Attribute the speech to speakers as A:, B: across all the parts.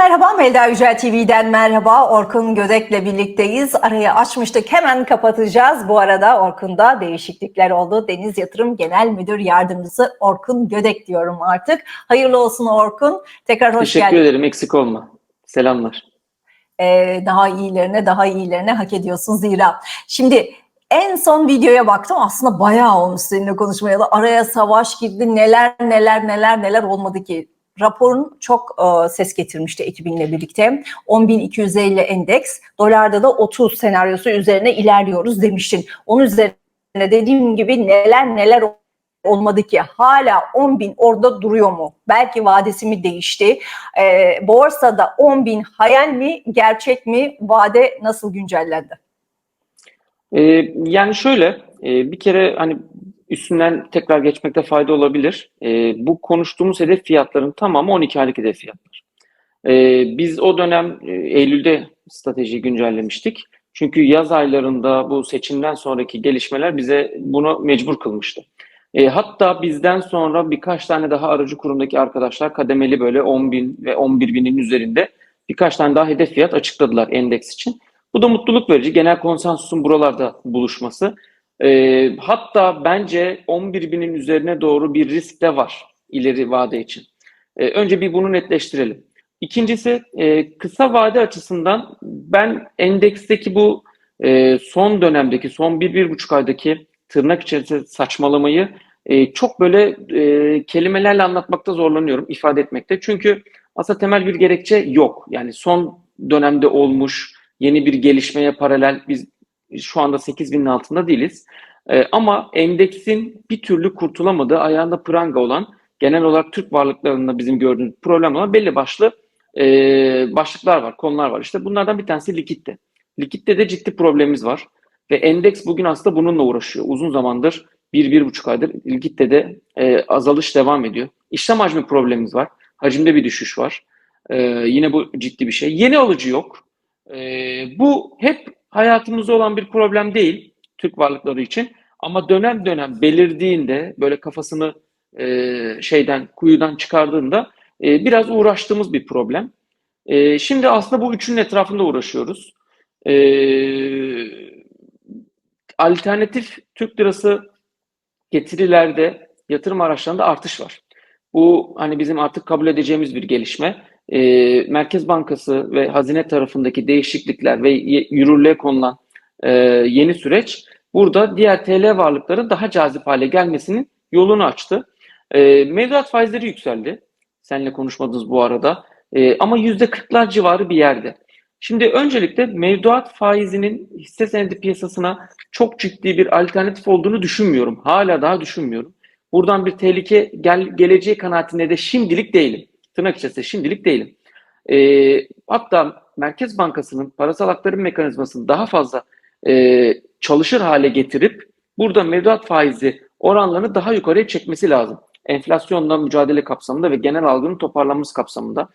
A: merhaba, Melda Yücel TV'den merhaba. Orkun Gödek'le birlikteyiz. Arayı açmıştık, hemen kapatacağız. Bu arada Orkun'da değişiklikler oldu. Deniz Yatırım Genel Müdür Yardımcısı Orkun Gödek diyorum artık. Hayırlı olsun Orkun. Tekrar hoş
B: Teşekkür
A: geldin.
B: ederim. Eksik olma. Selamlar.
A: Ee, daha iyilerine, daha iyilerine hak ediyorsun zira. Şimdi en son videoya baktım aslında bayağı olmuş seninle konuşmayalı. Araya savaş girdi, neler neler neler neler olmadı ki. Raporun çok e, ses getirmişti ekibinle birlikte. 10.250 endeks, dolarda da 30 senaryosu üzerine ilerliyoruz demiştin. Onun üzerine dediğim gibi neler neler olmadı ki hala 10.000 orada duruyor mu? Belki vadesi mi değişti? E, borsada 10.000 hayal mi, gerçek mi? Vade nasıl güncellendi?
B: Ee, yani şöyle, e, bir kere hani üstünden tekrar geçmekte fayda olabilir. Ee, bu konuştuğumuz hedef fiyatların tamamı 12 aylık hedef fiyatlar. Ee, biz o dönem e, Eylül'de stratejiyi güncellemiştik. Çünkü yaz aylarında bu seçimden sonraki gelişmeler bize bunu mecbur kılmıştı. E, hatta bizden sonra birkaç tane daha aracı kurumdaki arkadaşlar kademeli böyle 10 bin ve 11 binin üzerinde birkaç tane daha hedef fiyat açıkladılar endeks için. Bu da mutluluk verici. Genel konsensusun buralarda buluşması. E, hatta bence 11 binin üzerine doğru bir risk de var ileri vade için. E, önce bir bunu netleştirelim. İkincisi e, kısa vade açısından ben endeksteki bu e, son dönemdeki son bir, bir buçuk aydaki tırnak içerisinde saçmalamayı e, çok böyle e, kelimelerle anlatmakta zorlanıyorum, ifade etmekte. Çünkü aslında temel bir gerekçe yok. Yani son dönemde olmuş yeni bir gelişmeye paralel biz şu anda 8000'in altında değiliz. E, ama endeksin bir türlü kurtulamadığı ayağında pranga olan genel olarak Türk varlıklarında bizim gördüğümüz problem olan belli başlı e, başlıklar var, konular var. İşte bunlardan bir tanesi likitte. Likitte de ciddi problemimiz var. Ve endeks bugün aslında bununla uğraşıyor. Uzun zamandır, bir, bir buçuk aydır likitte de e, azalış devam ediyor. İşlem hacmi problemimiz var. Hacimde bir düşüş var. E, yine bu ciddi bir şey. Yeni alıcı yok. E, bu hep hayatımızda olan bir problem değil Türk varlıkları için. Ama dönem dönem belirdiğinde böyle kafasını e, şeyden kuyudan çıkardığında e, biraz uğraştığımız bir problem. E, şimdi aslında bu üçünün etrafında uğraşıyoruz. E, alternatif Türk lirası getirilerde yatırım araçlarında artış var. Bu hani bizim artık kabul edeceğimiz bir gelişme. E, Merkez Bankası ve hazine tarafındaki değişiklikler ve yürürlüğe konulan e, yeni süreç burada diğer TL varlıkların daha cazip hale gelmesinin yolunu açtı. E, mevduat faizleri yükseldi. Seninle konuşmadınız bu arada. E, ama %40'lar civarı bir yerde. Şimdi öncelikle mevduat faizinin hisse senedi piyasasına çok ciddi bir alternatif olduğunu düşünmüyorum. Hala daha düşünmüyorum. Buradan bir tehlike gel, geleceği kanaatinde de şimdilik değilim. Tırnak içerisinde şimdilik değilim. E, hatta Merkez Bankası'nın parasal aktarım mekanizmasını daha fazla e, çalışır hale getirip burada mevduat faizi oranlarını daha yukarıya çekmesi lazım. Enflasyonla mücadele kapsamında ve genel algının toparlanması kapsamında.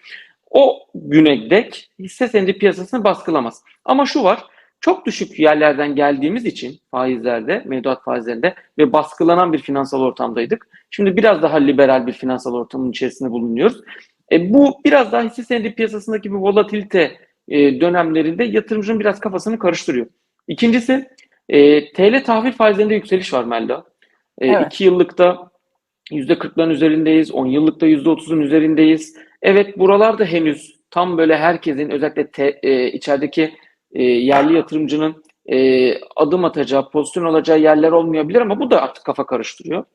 B: O güne dek hisse senedi piyasasını baskılamaz. Ama şu var, çok düşük yerlerden geldiğimiz için faizlerde, mevduat faizlerinde ve baskılanan bir finansal ortamdaydık. Şimdi biraz daha liberal bir finansal ortamın içerisinde bulunuyoruz. E, bu biraz daha hisse senedi piyasasındaki bir volatilite e, dönemlerinde yatırımcının biraz kafasını karıştırıyor. İkincisi, e, TL tahvil faizlerinde yükseliş var Melda. E,
A: Evet.
B: İki yıllıkta %40'ların üzerindeyiz, 10 yıllıkta %30'un üzerindeyiz. Evet buralarda henüz tam böyle herkesin özellikle te, e, içerideki e, yerli yatırımcının e, adım atacağı, pozisyon alacağı yerler olmayabilir ama bu da artık kafa karıştırıyor.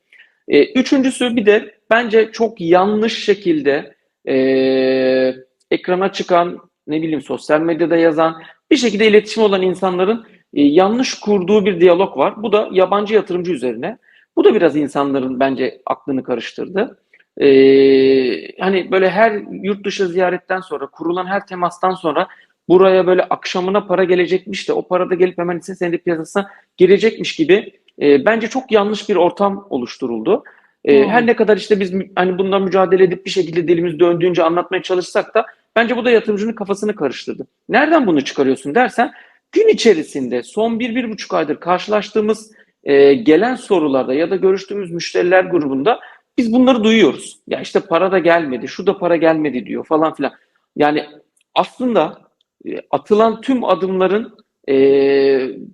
B: E, üçüncüsü bir de bence çok yanlış şekilde e, ekrana çıkan, ne bileyim sosyal medyada yazan, bir şekilde iletişim olan insanların e, yanlış kurduğu bir diyalog var. Bu da yabancı yatırımcı üzerine. Bu da biraz insanların bence aklını karıştırdı. Ee, hani böyle her yurt dışı ziyaretten sonra, kurulan her temastan sonra buraya böyle akşamına para gelecekmiş de o para da gelip hemen hisse senedi piyasasına girecekmiş gibi e, bence çok yanlış bir ortam oluşturuldu. E,
A: Hmm.
B: Her ne kadar işte biz hani bundan mücadele edip bir şekilde dilimiz döndüğünce anlatmaya çalışsak da bence bu da yatırımcının kafasını karıştırdı. Nereden bunu çıkarıyorsun dersen gün içerisinde son bir, bir buçuk aydır karşılaştığımız e, gelen sorularda ya da görüştüğümüz müşteriler grubunda biz bunları duyuyoruz. Ya işte para da gelmedi, şu da para gelmedi diyor falan filan. Yani aslında e, atılan tüm adımların e,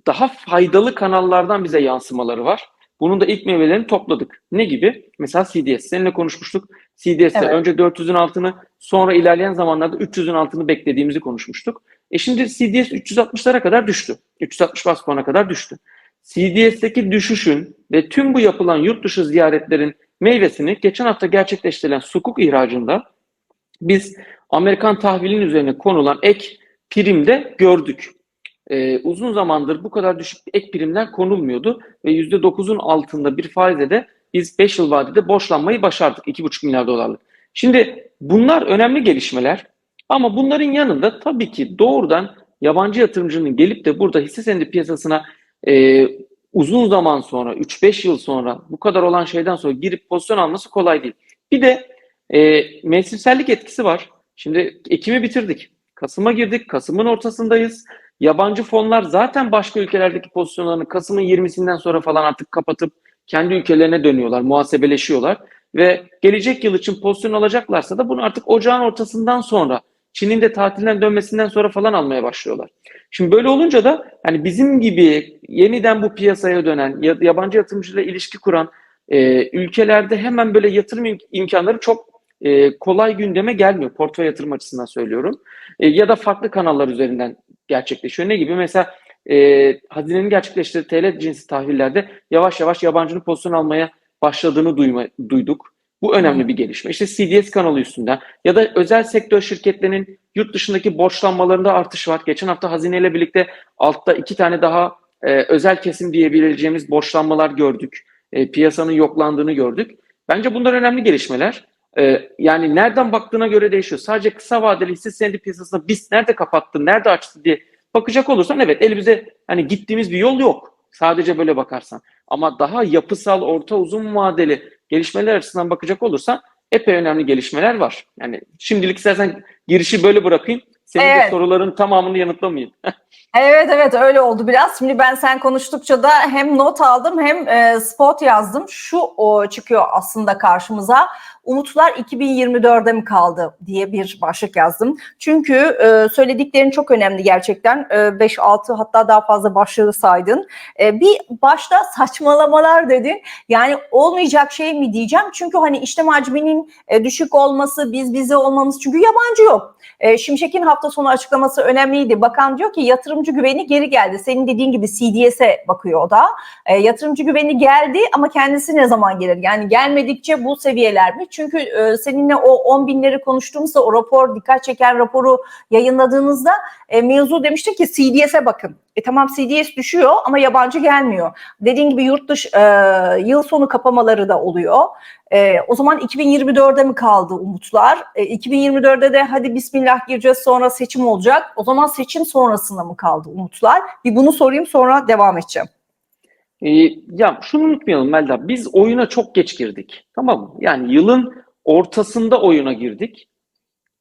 B: daha faydalı kanallardan bize yansımaları var. Bunun da ilk meyvelerini topladık. Ne gibi? Mesela CDS. Seninle konuşmuştuk. CDS'te
A: Evet.
B: önce 400'ün altını sonra ilerleyen zamanlarda 300'ün altını beklediğimizi konuşmuştuk. E şimdi CDS 360'lara kadar düştü. 360 bas puana kadar düştü. CDS'teki düşüşün ve tüm bu yapılan yurt dışı ziyaretlerin meyvesini geçen hafta gerçekleştirilen sukuk ihracında biz Amerikan tahvilin üzerine konulan ek primde gördük. Ee, uzun zamandır bu kadar düşük ek primler konulmuyordu ve %9'un altında bir faizle de biz 5 yıl vadede borçlanmayı başardık 2,5 milyar dolarlık. Şimdi bunlar önemli gelişmeler ama bunların yanında tabii ki doğrudan yabancı yatırımcının gelip de burada hisse senedi piyasasına e, uzun zaman sonra 3-5 yıl sonra bu kadar olan şeyden sonra girip pozisyon alması kolay değil. Bir de e, mevsimsellik etkisi var. Şimdi Ekim'i bitirdik. Kasım'a girdik. Kasım'ın ortasındayız. Yabancı fonlar zaten başka ülkelerdeki pozisyonlarını Kasım'ın 20'sinden sonra falan artık kapatıp kendi ülkelerine dönüyorlar, muhasebeleşiyorlar ve gelecek yıl için pozisyon alacaklarsa da bunu artık ocağın ortasından sonra Çin'in de tatilden dönmesinden sonra falan almaya başlıyorlar. Şimdi böyle olunca da hani bizim gibi yeniden bu piyasaya dönen, ya- yabancı yatırımcıyla ilişki kuran e, ülkelerde hemen böyle yatırım im- imkanları çok e, kolay gündeme gelmiyor. Portföy yatırım açısından söylüyorum. E, ya da farklı kanallar üzerinden gerçekleşiyor. Ne gibi? Mesela e, hazinenin gerçekleştirdiği TL cinsi tahvillerde yavaş yavaş yabancının pozisyon almaya başladığını duyma, duyduk. Bu önemli bir gelişme. İşte CDS kanalı üstünden ya da özel sektör şirketlerinin yurt dışındaki borçlanmalarında artış var. Geçen hafta hazineyle birlikte altta iki tane daha e, özel kesim diyebileceğimiz borçlanmalar gördük. E, piyasanın yoklandığını gördük. Bence bunlar önemli gelişmeler. E, yani nereden baktığına göre değişiyor. Sadece kısa vadeli hisse senedi piyasasında biz nerede kapattı, nerede açtı diye bakacak olursan evet elimizde hani gittiğimiz bir yol yok. Sadece böyle bakarsan. Ama daha yapısal, orta uzun vadeli gelişmeler açısından bakacak olursan epey önemli gelişmeler var. Yani şimdilik istersen girişi böyle bırakayım. Senin de
A: Evet.
B: soruların tamamını yanıtlamayayım.
A: Evet evet öyle oldu biraz. Şimdi ben sen konuştukça da hem not aldım hem e, spot yazdım. Şu o çıkıyor aslında karşımıza. Umutlar 2024'de mi kaldı diye bir başlık yazdım. Çünkü e, söylediklerin çok önemli gerçekten. E, 5-6 hatta daha fazla başlığı saydın. E, bir başta saçmalamalar dedin. Yani olmayacak şey mi diyeceğim. Çünkü hani işlem hacminin e, düşük olması, biz bize olmamız çünkü yabancı yok. E, Şimşek'in hafta sonu açıklaması önemliydi. Bakan diyor ki yatırımcı güveni geri geldi. Senin dediğin gibi CDS'e bakıyor o da. E, yatırımcı güveni geldi ama kendisi ne zaman gelir? Yani gelmedikçe bu seviyeler mi? Çünkü e, seninle o 10 binleri konuştuğumuzda o rapor, dikkat çeken raporu yayınladığınızda e, mevzu demiştin ki CDS'e bakın. E tamam CDS düşüyor ama yabancı gelmiyor. Dediğin gibi yurt dışı e, yıl sonu kapamaları da oluyor. E, o zaman 2024'de mi kaldı umutlar? E, 2024'de de hadi bismillah gireceğiz sonra seçim olacak. O zaman seçim sonrasında mı kaldı umutlar? Bir bunu sorayım sonra devam edeceğim.
B: Ee, ya şunu unutmayalım Melda. Biz oyuna çok geç girdik. Tamam mı? Yani yılın ortasında oyuna girdik.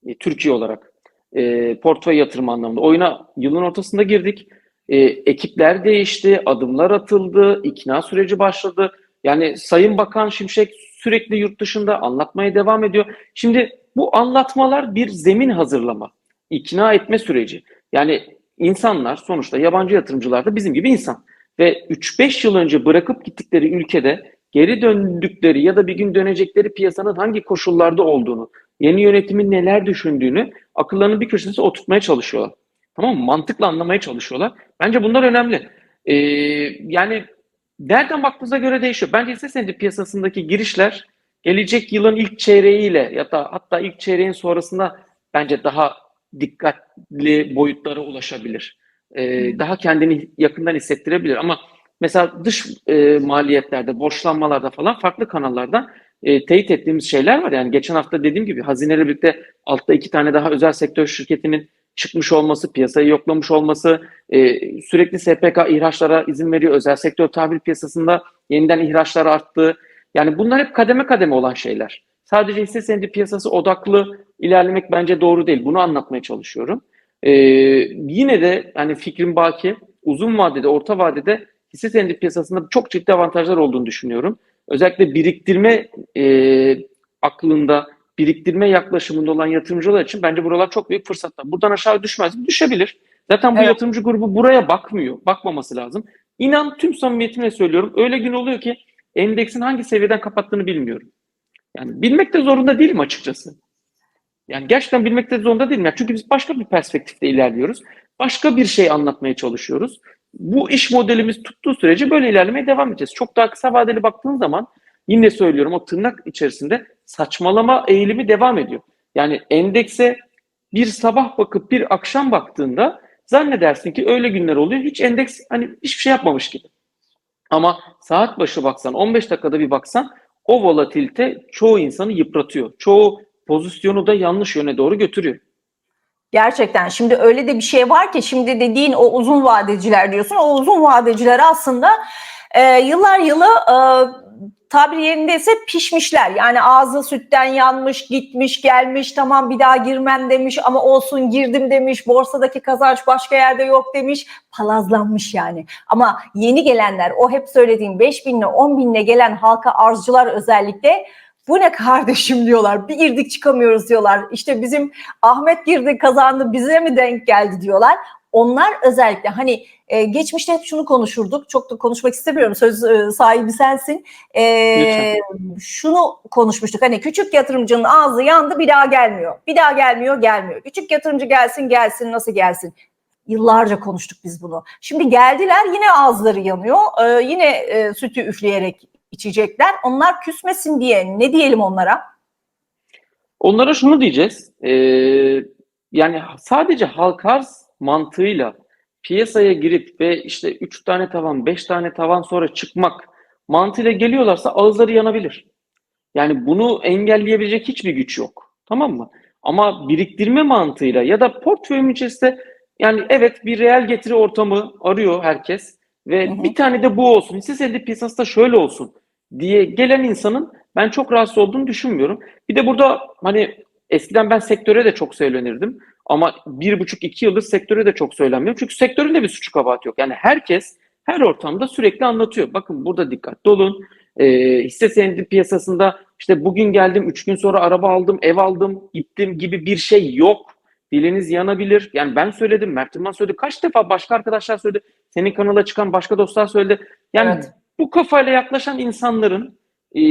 B: E, Türkiye olarak. E, portföy yatırım anlamında. Oyuna yılın ortasında girdik. E, ekipler değişti, adımlar atıldı, ikna süreci başladı. Yani Sayın Bakan Şimşek sürekli yurt dışında anlatmaya devam ediyor. Şimdi bu anlatmalar bir zemin hazırlama, ikna etme süreci. Yani insanlar sonuçta yabancı yatırımcılar da bizim gibi insan. Ve 3-5 yıl önce bırakıp gittikleri ülkede geri döndükleri ya da bir gün dönecekleri piyasanın hangi koşullarda olduğunu, yeni yönetimin neler düşündüğünü akıllarının bir köşesine oturtmaya çalışıyorlar. Tamam mı? Mantıkla anlamaya çalışıyorlar. Bence bunlar önemli. Ee, yani nereden baktığınıza göre değişiyor. Bence hisse senedi piyasasındaki girişler gelecek yılın ilk çeyreğiyle ya da hatta ilk çeyreğin sonrasında bence daha dikkatli boyutlara ulaşabilir. Ee, daha kendini yakından hissettirebilir. Ama mesela dış e, maliyetlerde, borçlanmalarda falan farklı kanallardan e, teyit ettiğimiz şeyler var. Yani geçen hafta dediğim gibi hazineyle birlikte altta iki tane daha özel sektör şirketinin çıkmış olması, piyasayı yoklamış olması, e, sürekli SPK ihraçlara izin veriyor. Özel sektör tahvil piyasasında yeniden ihraçlar arttı. Yani bunlar hep kademe kademe olan şeyler. Sadece hisse senedi piyasası odaklı ilerlemek bence doğru değil. Bunu anlatmaya çalışıyorum. Ee, yine de hani fikrim baki uzun vadede, orta vadede hisse senedi piyasasında çok ciddi avantajlar olduğunu düşünüyorum. Özellikle biriktirme e, aklında biriktirme yaklaşımında olan yatırımcılar için bence buralar çok büyük fırsatlar. Buradan aşağı düşmez mi? Düşebilir. Zaten bu
A: Evet.
B: yatırımcı grubu buraya bakmıyor. Bakmaması lazım. İnan tüm samimiyetimle söylüyorum. Öyle gün oluyor ki endeksin hangi seviyeden kapattığını bilmiyorum. Yani bilmek de zorunda değilim açıkçası. Yani gerçekten bilmek de zorunda değilim. Yani çünkü biz başka bir perspektifte ilerliyoruz. Başka bir şey anlatmaya çalışıyoruz. Bu iş modelimiz tuttuğu sürece böyle ilerlemeye devam edeceğiz. Çok daha kısa vadeli baktığın zaman yine söylüyorum o tırnak içerisinde saçmalama eğilimi devam ediyor. Yani endekse bir sabah bakıp bir akşam baktığında zannedersin ki öyle günler oluyor. Hiç endeks hani hiçbir şey yapmamış gibi. Ama saat başı baksan, 15 dakikada bir baksan o volatilite çoğu insanı yıpratıyor. Çoğu pozisyonu da yanlış yöne doğru götürüyor.
A: Gerçekten şimdi öyle de bir şey var ki şimdi dediğin o uzun vadeciler diyorsun. O uzun vadeciler aslında e, yıllar yılı e, tabiri yerindeyse pişmişler. Yani ağzı sütten yanmış, gitmiş, gelmiş, tamam bir daha girmem demiş ama olsun girdim demiş. Borsadaki kazanç başka yerde yok demiş. Palazlanmış yani. Ama yeni gelenler o hep söylediğim 5 binle 10 binle gelen halka arzcılar özellikle bu ne kardeşim diyorlar. Bir girdik çıkamıyoruz diyorlar. İşte bizim Ahmet girdi kazandı bize mi denk geldi diyorlar. Onlar özellikle hani e, geçmişte hep şunu konuşurduk. Çok da konuşmak istemiyorum. Söz e, sahibi sensin. E,
B: Lütfen.
A: şunu konuşmuştuk. Hani küçük yatırımcının ağzı yandı bir daha gelmiyor. Bir daha gelmiyor gelmiyor. Küçük yatırımcı gelsin gelsin nasıl gelsin. Yıllarca konuştuk biz bunu. Şimdi geldiler yine ağızları yanıyor. E, yine e, sütü üfleyerek içecekler. Onlar küsmesin diye ne diyelim onlara?
B: Onlara şunu diyeceğiz. Ee, yani sadece halk arz mantığıyla piyasaya girip ve işte 3 tane tavan, 5 tane tavan sonra çıkmak mantığıyla geliyorlarsa ağızları yanabilir. Yani bunu engelleyebilecek hiçbir güç yok. Tamam mı? Ama biriktirme mantığıyla ya da portföyün içerisinde yani evet bir reel getiri ortamı arıyor herkes ve
A: Hı hı.
B: bir tane de bu olsun. Hisse senedi piyasası da şöyle olsun diye gelen insanın ben çok rahatsız olduğunu düşünmüyorum. Bir de burada hani eskiden ben sektöre de çok söylenirdim ama bir buçuk iki yıldır sektöre de çok söylenmiyorum. Çünkü sektörün de bir suçu kabahati yok. Yani herkes her ortamda sürekli anlatıyor. Bakın burada dikkatli olun. Ee, hisse senedi piyasasında işte bugün geldim, üç gün sonra araba aldım, ev aldım, gittim gibi bir şey yok. Diliniz yanabilir. Yani ben söyledim, Mert Yılmaz söyledi. Kaç defa başka arkadaşlar söyledi. Senin kanala çıkan başka dostlar söyledi. Yani
A: Evet.
B: bu kafayla yaklaşan insanların e,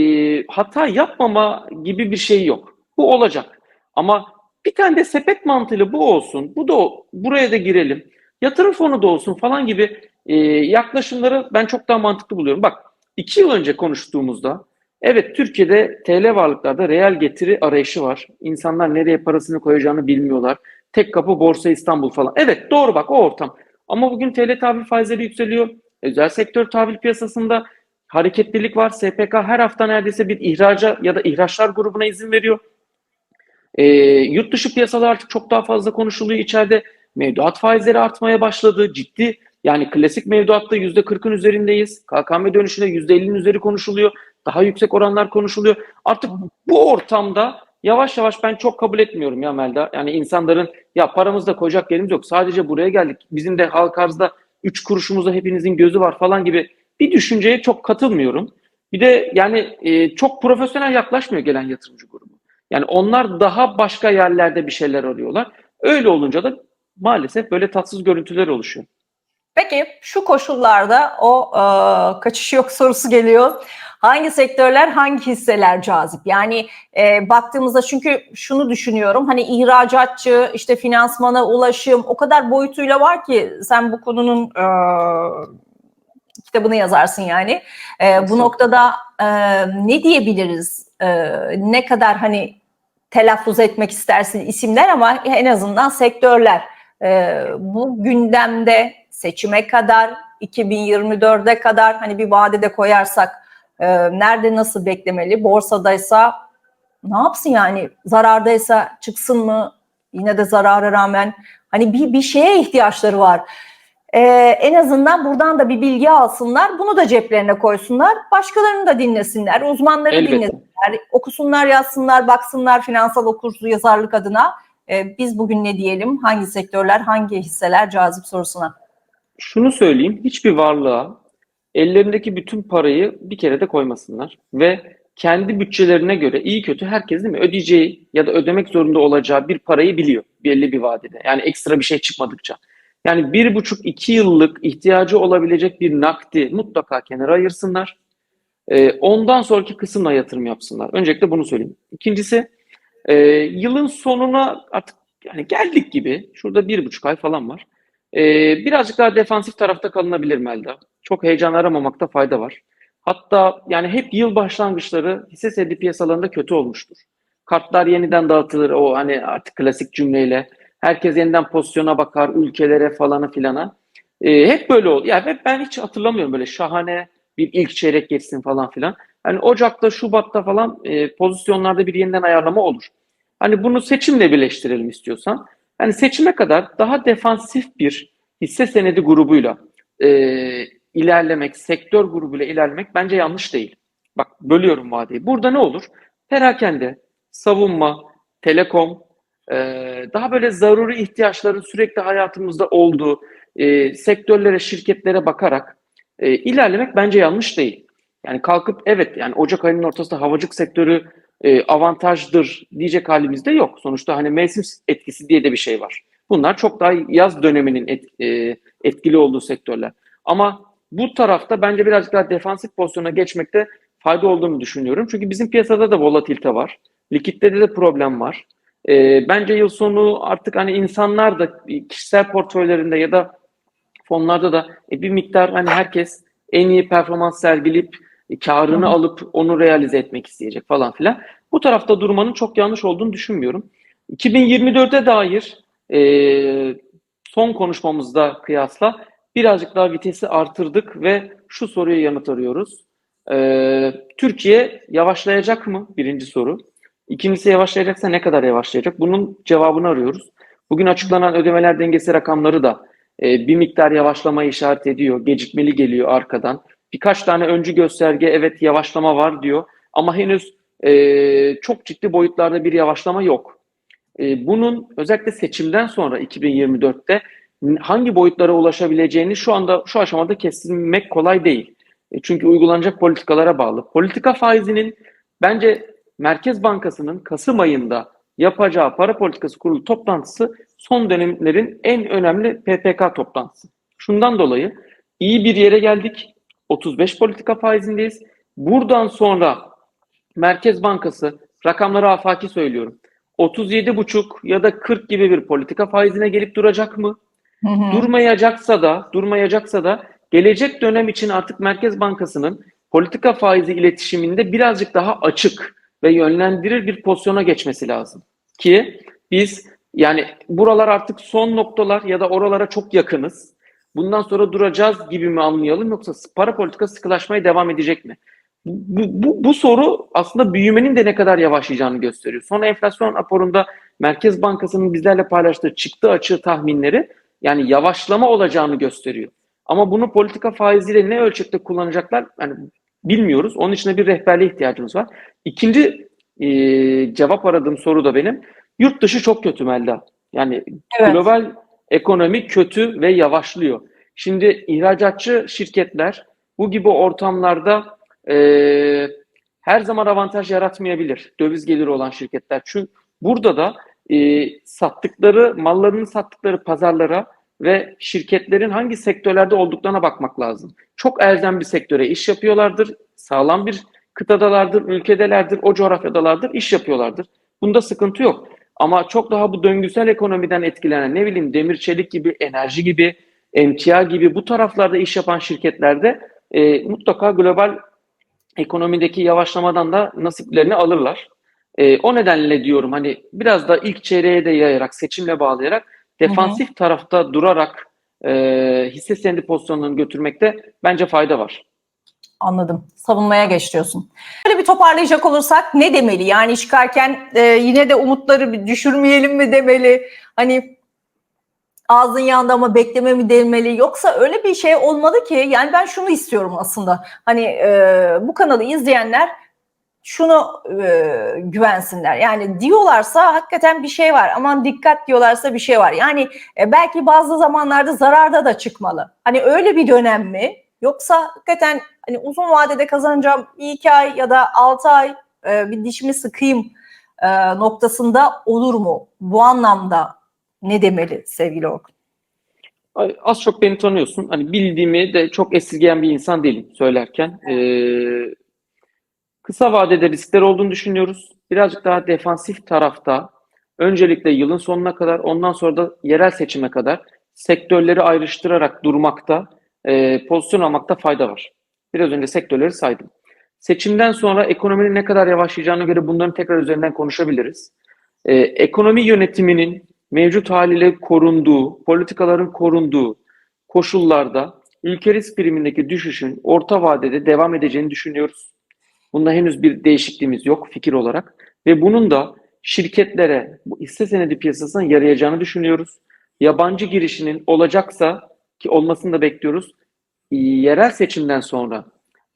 B: hata yapmama gibi bir şey yok. Bu olacak. Ama bir tane de sepet mantığıyla bu olsun, bu da buraya da girelim, yatırım fonu da olsun falan gibi e, yaklaşımları ben çok daha mantıklı buluyorum. Bak iki yıl önce konuştuğumuzda evet Türkiye'de TL varlıklarda reel getiri arayışı var. İnsanlar nereye parasını koyacağını bilmiyorlar. Tek kapı Borsa İstanbul falan. Evet doğru bak o ortam. Ama bugün TL tahvil faizleri yükseliyor. Özel sektör tahvil piyasasında hareketlilik var. SPK her hafta neredeyse bir ihraca ya da ihraçlar grubuna izin veriyor. E, yurt dışı piyasalar artık çok daha fazla konuşuluyor içeride. Mevduat faizleri artmaya başladı. Ciddi yani klasik mevduatta %40'ın üzerindeyiz. KKM dönüşünde %50'nin üzeri konuşuluyor. Daha yüksek oranlar konuşuluyor. Artık bu ortamda yavaş yavaş ben çok kabul etmiyorum ya Melda. Yani insanların ya paramızda koyacak yerimiz yok. Sadece buraya geldik. Bizim de halk arzda 3 kuruşumuzda hepinizin gözü var falan gibi bir düşünceye çok katılmıyorum. Bir de yani e, çok profesyonel yaklaşmıyor gelen yatırımcı grubu. Yani onlar daha başka yerlerde bir şeyler arıyorlar. Öyle olunca da maalesef böyle tatsız görüntüler oluşuyor.
A: Peki şu koşullarda o e, kaçış yok sorusu geliyor. Hangi sektörler, hangi hisseler cazip? Yani e, baktığımızda çünkü şunu düşünüyorum. Hani ihracatçı, işte finansmana ulaşım o kadar boyutuyla var ki sen bu konunun e, kitabını yazarsın yani. E, bu noktada e, ne diyebiliriz? E, ne kadar hani telaffuz etmek istersin isimler ama en azından sektörler. E, bu gündemde seçime kadar 2024'e kadar hani bir vadede koyarsak e, nerede nasıl beklemeli? Borsadaysa ne yapsın yani? Zarardaysa çıksın mı? Yine de zarara rağmen hani bir bir şeye ihtiyaçları var. Ee, en azından buradan da bir bilgi alsınlar. Bunu da ceplerine koysunlar. Başkalarını da dinlesinler. Uzmanları
B: Elbette.
A: dinlesinler. Okusunlar, yazsınlar, baksınlar finansal okursu yazarlık adına. Ee, biz bugün ne diyelim? Hangi sektörler, hangi hisseler cazip sorusuna.
B: Şunu söyleyeyim, hiçbir varlığa ellerindeki bütün parayı bir kere de koymasınlar ve kendi bütçelerine göre iyi kötü herkes değil mi ödeyeceği ya da ödemek zorunda olacağı bir parayı biliyor belli bir vadede. Yani ekstra bir şey çıkmadıkça. Yani bir buçuk iki yıllık ihtiyacı olabilecek bir nakdi mutlaka kenara ayırsınlar. Ee, ondan sonraki kısımla yatırım yapsınlar. Öncelikle bunu söyleyeyim. İkincisi e, yılın sonuna artık yani geldik gibi. Şurada bir buçuk ay falan var. Ee, birazcık daha defansif tarafta kalınabilir Melda. Çok heyecan aramamakta fayda var. Hatta yani hep yıl başlangıçları hisse senedi piyasalarında kötü olmuştur. Kartlar yeniden dağıtılır o hani artık klasik cümleyle. Herkes yeniden pozisyona bakar, ülkelere falana filana. Ee, hep böyle oldu. Yani ben hiç hatırlamıyorum böyle şahane bir ilk çeyrek geçsin falan filan. Hani Ocak'ta, Şubat'ta falan e, pozisyonlarda bir yeniden ayarlama olur. Hani bunu seçimle birleştirelim istiyorsan. Hani seçime kadar daha defansif bir hisse senedi grubuyla e, ilerlemek, sektör grubuyla ilerlemek bence yanlış değil. Bak bölüyorum vadeyi. Burada ne olur? Perakende, savunma, telekom, e, daha böyle zaruri ihtiyaçların sürekli hayatımızda olduğu e, sektörlere, şirketlere bakarak e, ilerlemek bence yanlış değil. Yani kalkıp evet yani Ocak ayının ortasında havacık sektörü e, avantajdır diyecek halimizde yok. Sonuçta hani mevsim etkisi diye de bir şey var. Bunlar çok daha yaz döneminin et, e, etkili olduğu sektörler. Ama bu tarafta bence birazcık daha defansif pozisyona geçmekte fayda olduğunu düşünüyorum. Çünkü bizim piyasada da volatilite var. Likiditede de problem var. E, bence yıl sonu artık hani insanlar da kişisel portföylerinde ya da fonlarda da e, bir miktar hani herkes en iyi performans sergileyip e, karını
A: Hı.
B: alıp onu realize etmek isteyecek falan filan. Bu tarafta durmanın çok yanlış olduğunu düşünmüyorum. 2024'e dair e, son konuşmamızda kıyasla birazcık daha vitesi artırdık ve şu soruya yanıt arıyoruz. E, Türkiye yavaşlayacak mı? Birinci soru. İkincisi yavaşlayacaksa ne kadar yavaşlayacak? Bunun cevabını arıyoruz. Bugün açıklanan ödemeler dengesi rakamları da e, bir miktar yavaşlama işaret ediyor. Gecikmeli geliyor arkadan. Birkaç tane öncü gösterge evet yavaşlama var diyor. Ama henüz e, çok ciddi boyutlarda bir yavaşlama yok. E, bunun özellikle seçimden sonra 2024'te hangi boyutlara ulaşabileceğini şu anda şu aşamada kesinmek kolay değil. E, çünkü uygulanacak politikalara bağlı. Politika faizinin bence Merkez Bankası'nın Kasım ayında yapacağı para politikası kurulu toplantısı son dönemlerin en önemli PPK toplantısı. Şundan dolayı iyi bir yere geldik. 35 politika faizindeyiz. Buradan sonra Merkez Bankası rakamları afaki söylüyorum. 37,5 ya da 40 gibi bir politika faizine gelip duracak mı?
A: Hı hı.
B: Durmayacaksa da, durmayacaksa da gelecek dönem için artık Merkez Bankası'nın politika faizi iletişiminde birazcık daha açık ve yönlendirir bir pozisyona geçmesi lazım. Ki biz yani buralar artık son noktalar ya da oralara çok yakınız. Bundan sonra duracağız gibi mi anlayalım yoksa para politikası sıkılaşmaya devam edecek mi? Bu, bu, bu soru aslında büyümenin de ne kadar yavaşlayacağını gösteriyor. Son enflasyon raporunda Merkez Bankası'nın bizlerle paylaştığı çıktı açığı tahminleri yani yavaşlama olacağını gösteriyor. Ama bunu politika faiziyle ne ölçekte kullanacaklar yani bilmiyoruz. Onun için de bir rehberliğe ihtiyacımız var. İkinci e, cevap aradığım soru da benim. Yurt dışı çok kötü Melda. Yani
A: Evet.
B: global ekonomi kötü ve yavaşlıyor. Şimdi ihracatçı şirketler bu gibi ortamlarda e, her zaman avantaj yaratmayabilir. Döviz geliri olan şirketler. Çünkü burada da e, sattıkları, mallarını sattıkları pazarlara ve şirketlerin hangi sektörlerde olduklarına bakmak lazım. Çok elzem bir sektöre iş yapıyorlardır. Sağlam bir kıtadalardır, ülkedelerdir, o coğrafyadalardır, iş yapıyorlardır. Bunda sıkıntı yok. Ama çok daha bu döngüsel ekonomiden etkilenen ne bileyim demir çelik gibi, enerji gibi, emtia gibi bu taraflarda iş yapan şirketlerde e, mutlaka global ekonomideki yavaşlamadan da nasiplerini alırlar. E, o nedenle diyorum hani biraz da ilk çeyreğe de yayarak, seçimle bağlayarak defansif tarafta durarak e, hisse senedi pozisyonlarını götürmekte bence fayda var.
A: Anladım. Savunmaya geç diyorsun. Böyle bir toparlayacak olursak ne demeli? Yani çıkarken e, yine de umutları bir düşürmeyelim mi demeli? Hani ağzın yandı ama bekleme mi demeli? Yoksa öyle bir şey olmalı ki yani ben şunu istiyorum aslında. Hani e, bu kanalı izleyenler şunu e, güvensinler. Yani diyorlarsa hakikaten bir şey var. Aman dikkat diyorlarsa bir şey var. Yani e, belki bazı zamanlarda zararda da çıkmalı. Hani öyle bir dönem mi? Yoksa hakikaten hani uzun vadede kazanacağım bir iki ay ya da altı ay e, bir dişimi sıkayım e, noktasında olur mu? Bu anlamda ne demeli sevgili Orkun?
B: Az çok beni tanıyorsun. Hani bildiğimi de çok esirgeyen bir insan değilim söylerken. Ee, kısa vadede riskler olduğunu düşünüyoruz. Birazcık daha defansif tarafta öncelikle yılın sonuna kadar ondan sonra da yerel seçime kadar sektörleri ayrıştırarak durmakta, e, pozisyon almakta fayda var. Biraz önce sektörleri saydım. Seçimden sonra ekonominin ne kadar yavaşlayacağına göre bunların tekrar üzerinden konuşabiliriz. Ee, ekonomi yönetiminin mevcut haliyle korunduğu, politikaların korunduğu koşullarda ülke risk primindeki düşüşün orta vadede devam edeceğini düşünüyoruz. Bunda henüz bir değişikliğimiz yok fikir olarak ve bunun da şirketlere bu hisse senedi piyasasına yarayacağını düşünüyoruz. Yabancı girişinin olacaksa ki olmasını da bekliyoruz. Yerel seçimden sonra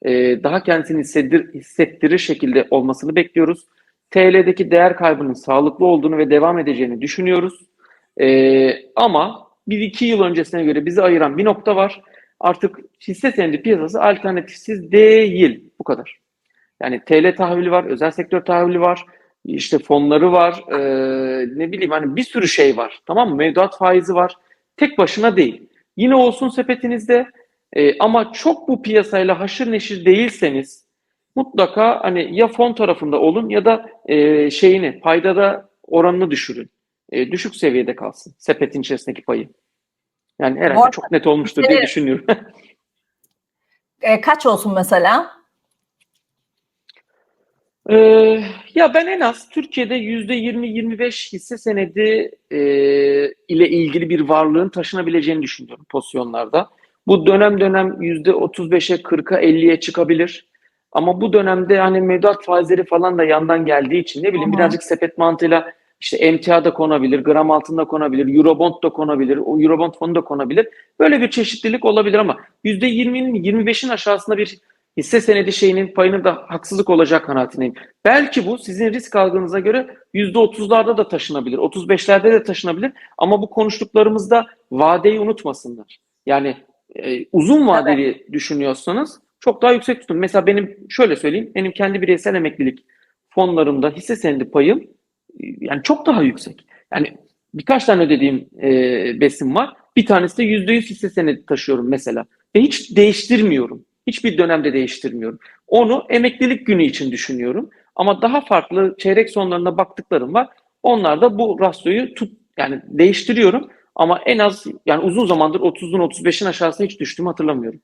B: e, daha kendisini hissettir, hissettirir şekilde olmasını bekliyoruz. TL'deki değer kaybının sağlıklı olduğunu ve devam edeceğini düşünüyoruz. Ee, ama bir iki yıl öncesine göre bizi ayıran bir nokta var. Artık hisse senedi piyasası alternatifsiz değil. Bu kadar. Yani TL tahvili var, özel sektör tahvili var, işte fonları var, ee, ne bileyim hani bir sürü şey var. Tamam mı? Mevduat faizi var. Tek başına değil. Yine olsun sepetinizde ee, ama çok bu piyasayla haşır neşir değilseniz mutlaka hani ya fon tarafında olun ya da e, şeyini paydada oranını düşürün. E, düşük seviyede kalsın sepetin içerisindeki payı. Yani herhalde çok net olmuştur diye düşünüyorum.
A: E, kaç olsun mesela?
B: Ee, ya ben en az Türkiye'de %20-25 hisse senedi e, ile ilgili bir varlığın taşınabileceğini düşünüyorum pozisyonlarda. Bu dönem dönem %35'e, 40'a, 50'ye çıkabilir. Ama bu dönemde hani mevduat faizleri falan da yandan geldiği için ne bileyim
A: hı.
B: birazcık sepet mantığıyla işte emtia da konabilir, gram altında konabilir, eurobond da konabilir, o eurobond fonu da konabilir. Böyle bir çeşitlilik olabilir ama %20'nin 25'in aşağısında bir hisse senedi şeyinin payının da haksızlık olacak kanaatindeyim. Belki bu sizin risk algınıza göre %30'larda da taşınabilir, 35'lerde de taşınabilir ama bu konuştuklarımızda vadeyi unutmasınlar. Yani e, uzun vadeli düşünüyorsanız çok daha yüksek tutun. Mesela benim şöyle söyleyeyim, benim kendi bireysel emeklilik fonlarımda hisse senedi payım e, yani çok daha yüksek. Yani birkaç tane ödediğim e, besim var. Bir tanesi de %100 hisse senedi taşıyorum mesela. Ve hiç değiştirmiyorum. Hiçbir dönemde değiştirmiyorum. Onu emeklilik günü için düşünüyorum. Ama daha farklı çeyrek sonlarına baktıklarım var. Onlar da bu rasyoyu tut yani değiştiriyorum. Ama en az yani uzun zamandır 30'un 35'in aşağısına hiç düştüğümü hatırlamıyorum.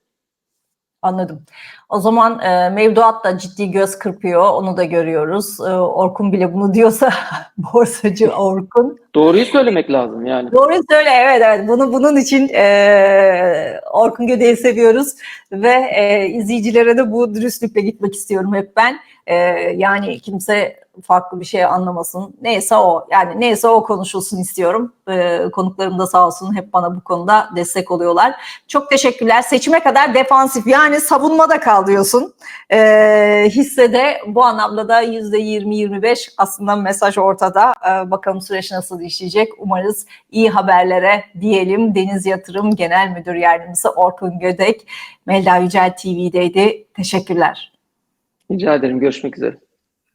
A: Anladım. O zaman e, mevduat da ciddi göz kırpıyor. Onu da görüyoruz. E, Orkun bile bunu diyorsa borsacı Orkun.
B: Doğruyu söylemek lazım yani.
A: Doğru söyle evet evet. Bunu bunun için e, Orkun Göde'yi seviyoruz ve e, izleyicilere de bu dürüstlükle gitmek istiyorum hep ben. E, yani kimse farklı bir şey anlamasın. Neyse o yani neyse o konuşulsun istiyorum. E, konuklarım da sağ olsun hep bana bu konuda destek oluyorlar. Çok teşekkürler. Seçime kadar defansif yani savunmada kal diyorsun. E, hissede bu anlamda da %20-25 aslında mesaj ortada. E, bakalım süreç nasıl işleyecek. Umarız iyi haberlere diyelim. Deniz Yatırım Genel Müdür Yardımcısı Orkun Gödek, Melda Yücel TV'deydi. Teşekkürler.
B: Rica ederim. Görüşmek üzere.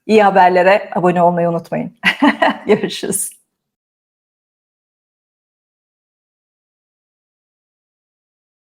A: İyi haberlere abone olmayı unutmayın. Görüşürüz.